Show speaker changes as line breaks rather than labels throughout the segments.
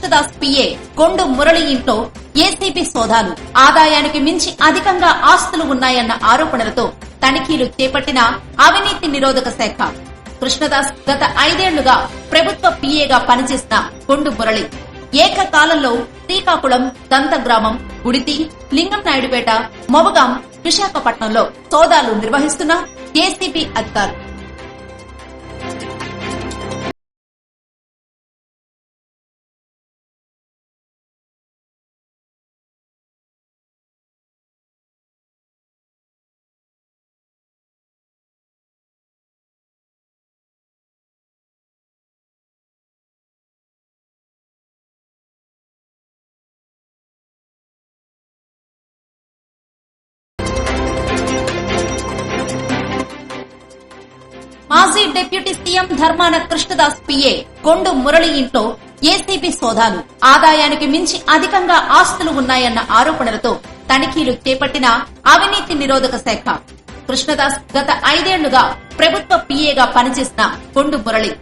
Krishnadas PA Kondu Murali ఇంట్లో ACB సోదాలు. ఆదాయానికి మించి అధికంగా ఆస్తులు ఉన్నాయన్న ఆరోపణలతో తనిఖీలు చేపట్టిన అవినీతి నిరోధక శాఖ. కృష్ణదాస్ గత ఐదేళ్ళుగా ప్రభుత్వ పిఏగా పనిచేసిన కొండు మురళి. ఏకకాలంలో శ్రీకాకుళం దంతగ్రామం గుడితి లింగం నాయుడుపేట మొవగాం విశాఖపట్నంలో సోదాలు నిర్వహిస్తున్న ఏసీబీ అధికారులు మాజీ deputy CM Dharmana Krishnadas PA Kondu Murali ఇంట్లో ఏసీబీ సోదాలు. ఆదాయానికి మించి అధికంగా ఆస్తులు ఉన్నాయన్న ఆరోపణలతో తనిఖీలు చేపట్టిన అవినీతి నిరోధక శాఖ. కృష్ణదాస్ గత ఐదేళ్ళుగా ప్రభుత్వ పిఏగా పనిచేసిన కొండు మురళి.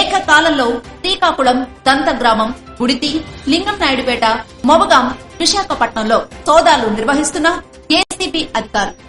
ఏకకాలంలో శ్రీకాకుళం దంతగ్రామం ఉడితి లింగం నాయుడుపేట మొవగాం విశాఖపట్నంలో సోదాలు నిర్వహిస్తున్న ఏసీబీ అధికారులు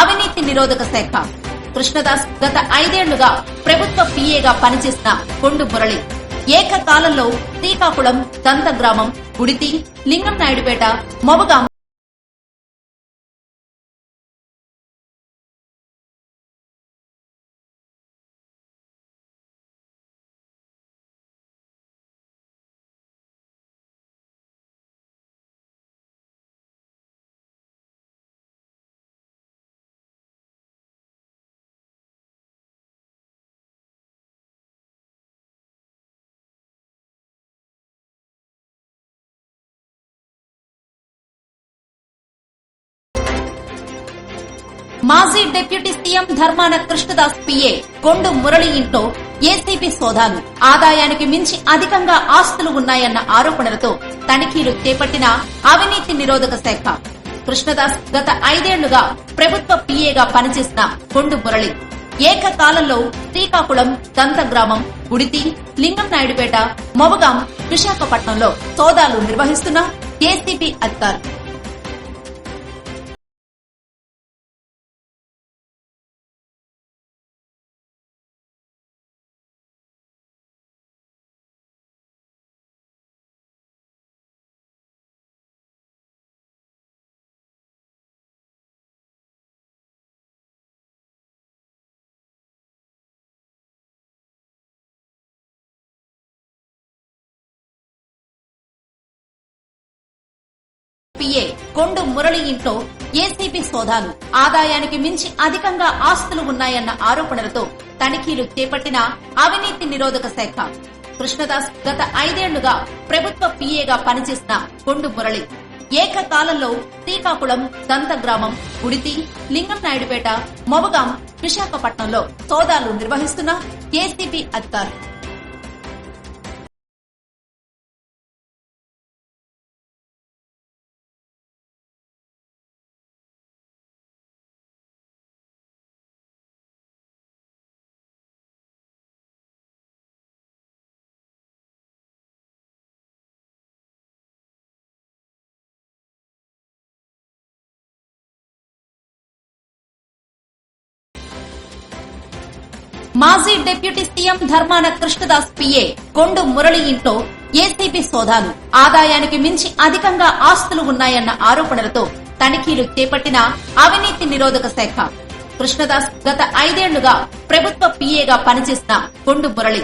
అవినీతి నిరోధక శాఖ. కృష్ణదాస్ గత ఐదేళ్ళుగా ప్రభుత్వ పీఏగా పనిచేసిన కొండు మురళి. ఏకకాలంలో శ్రీకాకుళం దంతగ్రామం గుడితి లింగం నాయుడుపేట మాజీ deputy CM Dharmana Krishnadas PA Kondu Murali ఇంట్లో ఏసీబీ సోదాలు. ఆదాయానికి మించి అధికంగా ఆస్తులు ఉన్నాయన్న ఆరోపణలతో తనిఖీలు చేపట్టిన అవినీతి నిరోధక శాఖ. కృష్ణదాస్ గత ఐదేళ్ళుగా ప్రభుత్వ పిఏగా పనిచేసిన కొండు మురళి. ఏకకాలంలో శ్రీకాకుళం దంతగ్రామం గుడితి లింగం నాయుడుపేట మొవగాం విశాఖపట్నంలో సోదాలు నిర్వహిస్తున్న ఏసీబీ అధికారులు ఎంపీఏ కొండు మురళి ఇంట్లో ఏసీబీ సోదాలు. ఆదాయానికి మించి అధికంగా ఆస్తులు ఉన్నాయన్న ఆరోపణలతో తనిఖీలు చేపట్టిన అవినీతి నిరోధక శాఖ. కృష్ణదాస్ గత ఐదేళ్ళుగా ప్రభుత్వ పీఏగా పనిచేసిన కొండు మురళి ఏకకాలంలో శ్రీకాకుళం దంతగ్రామం ఉడితి లింగం నాయుడుపేట మొవగాం విశాఖపట్నంలో సోదాలు నిర్వహిస్తున్న ఏసీబీ అధికారులు మాజీ deputy CM Dharmana Krishnadas PA Kondu Murali ఇంట్లో ఏసీబీ సోదాలు. ఆదాయానికి మించి అధికంగా ఆస్తులు ఉన్నాయన్న ఆరోపణలతో తనిఖీలు చేపట్టిన అవినీతి నిరోధక శాఖ. కృష్ణదాస్ గత ఐదేళ్ళుగా ప్రభుత్వ పీఏగా పనిచేసిన కొండు మురళి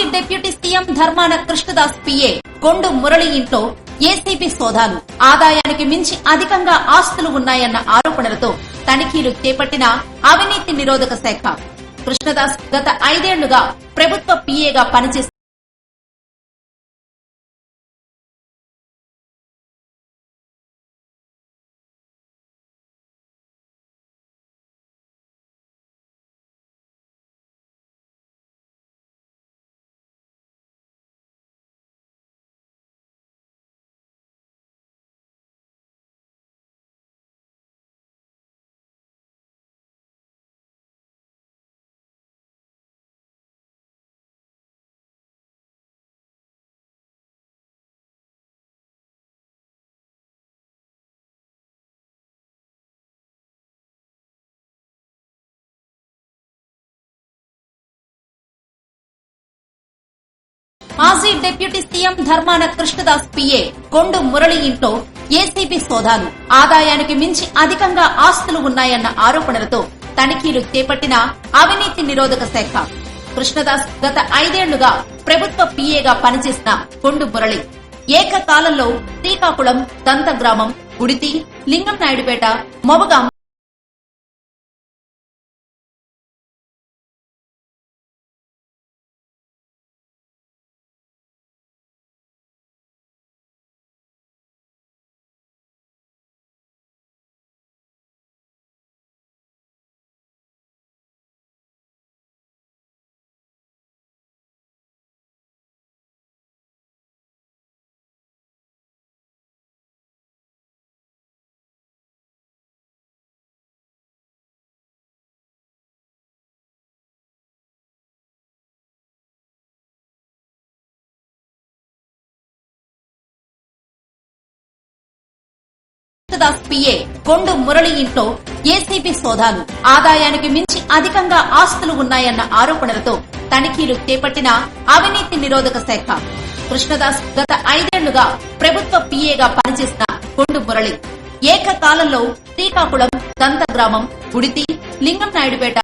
మాజీ deputy CM Dharmana Krishnadas PA Kondu Murali ఇంట్లో ఏసీబీ సోదాలు. ఆదాయానికి మించి అధికంగా ఆస్తులు ఉన్నాయన్న ఆరోపణలతో తనిఖీలు చేపట్టిన అవినీతి నిరోధక శాఖ. కృష్ణదాస్ గత ఐదేళ్ళుగా ప్రభుత్వ పీఏగా పనిచేసిన మాజీ deputy CM Dharmana Krishnadas PA Kondu Murali ఇంట్లో ఏసీబీ సోదాలు. ఆదాయానికి మించి అధికంగా ఆస్తులు ఉన్నాయన్న ఆరోపణలతో తనిఖీలు చేపట్టిన అవినీతి నిరోధక శాఖ. కృష్ణదాస్ గత ఐదేళ్ళుగా ప్రభుత్వ పీఏగా పనిచేసిన కొండు మురళి ఏకకాలంలో శ్రీకాకుళం దంతగ్రామం ఉడితి లింగం నాయుడుపేట మొబగాం కృష్ణదాస్ పిఏ కొండు మురళి ఇంట్లో ఏసీబీ సోదాలు. ఆదాయానికి మించి అధికంగా ఆస్తులు ఉన్నాయన్న ఆరోపణలతో తనిఖీలు చేపట్టిన అవినీతి నిరోధక శాఖ. కృష్ణదాస్ గత ఐదేళ్ళుగా ప్రభుత్వ పిఏగా పనిచేసిన కొండు మురళి. ఏకకాలంలో శ్రీకాకుళం దంతగ్రామం ఉడితి లింగం నాయుడుపేట